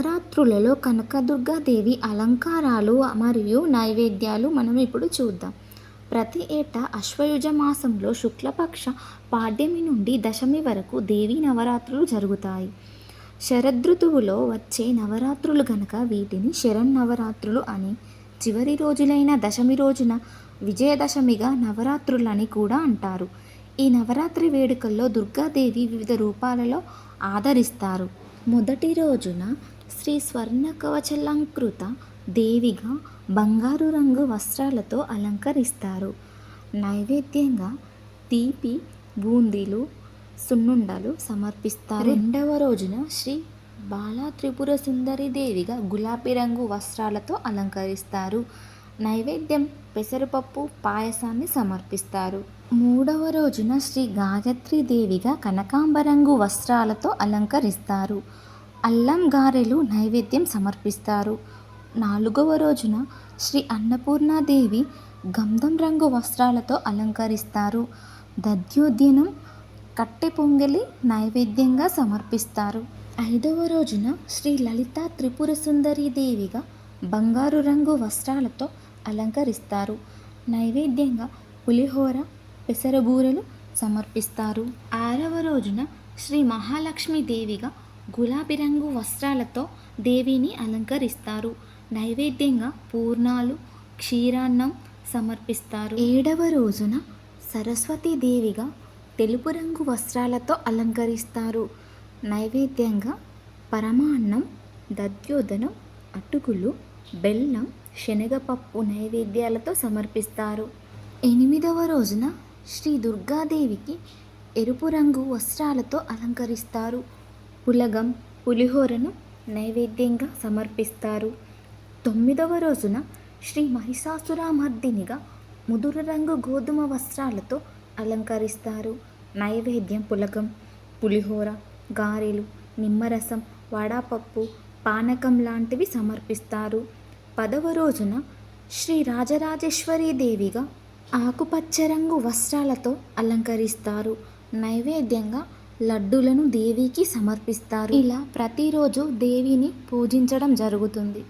నవరాత్రులలో కనకదుర్గాదేవి అలంకారాలు మరియు నైవేద్యాలు మనం ఇప్పుడు చూద్దాం. ప్రతి ఏటా అశ్వయుజ మాసంలో శుక్లపక్ష పాడ్యమి నుండి దశమి వరకు దేవి నవరాత్రులు జరుగుతాయి. శరదృతువులో వచ్చే నవరాత్రులు గనక వీటిని శరన్నవరాత్రులు అని చివరి రోజులైన దశమి రోజున విజయదశమిగా నవరాత్రులని కూడా అంటారు. ఈ నవరాత్రి వేడుకల్లో దుర్గాదేవి వివిధ రూపాలలో ఆదరిస్తారు. మొదటి రోజున శ్రీ స్వర్ణ కవచలంకృత దేవిగా బంగారు రంగు వస్త్రాలతో అలంకరిస్తారు. నైవేద్యంగా తీపి బూందీలు సున్నుండలు సమర్పిస్తారు. రెండవ రోజున శ్రీ బాలా త్రిపుర సుందరి దేవిగా గులాబీ రంగు వస్త్రాలతో అలంకరిస్తారు. నైవేద్యం పెసరపప్పు పాయసాన్ని సమర్పిస్తారు. మూడవ రోజున శ్రీ గాయత్రి దేవిగా కనకాంబరంగు వస్త్రాలతో అలంకరిస్తారు. అల్లం గారెలు నైవేద్యం సమర్పిస్తారు. నాలుగవ రోజున శ్రీ అన్నపూర్ణాదేవి గంధం రంగు వస్త్రాలతో అలంకరిస్తారు. దద్యోద్యనం కట్టె పొంగలి నైవేద్యంగా సమర్పిస్తారు. ఐదవ రోజున శ్రీ లలిత త్రిపుర సుందరి దేవిగా బంగారు రంగు వస్త్రాలతో అలంకరిస్తారు. నైవేద్యంగా పులిహోర పెసరబూరెలు సమర్పిస్తారు. ఆరవ రోజున శ్రీ మహాలక్ష్మి దేవిగా గులాబీ రంగు వస్త్రాలతో దేవిని అలంకరిస్తారు. నైవేద్యంగా పూర్ణాలు క్షీరాన్నం సమర్పిస్తారు. ఏడవ రోజున సరస్వతీదేవిగా తెలుపు రంగు వస్త్రాలతో అలంకరిస్తారు. నైవేద్యంగా పరమాన్నం దధ్యోదనం అటుకులు బెల్లం శనగపప్పు నైవేద్యాలతో సమర్పిస్తారు. ఎనిమిదవ రోజున శ్రీ దుర్గాదేవికి ఎరుపు రంగు వస్త్రాలతో అలంకరిస్తారు. పులగం పులిహోరను నైవేద్యంగా సమర్పిస్తారు. తొమ్మిదవ రోజున శ్రీ మహిషాసురామర్దినిగా ముదురు రంగు గోధుమ వస్త్రాలతో అలంకరిస్తారు. నైవేద్యం పులగం పులిహోర గారెలు నిమ్మరసం వడాపప్పు పానకం లాంటివి సమర్పిస్తారు. పదవ రోజున శ్రీ రాజరాజేశ్వరీ దేవిగా ఆకుపచ్చ రంగు వస్త్రాలతో అలంకరిస్తారు. నైవేద్యంగా లడ్డులను దేవికి సమర్పిస్తారు. ఇలా ప్రతిరోజు దేవిని పూజించడం జరుగుతుంది.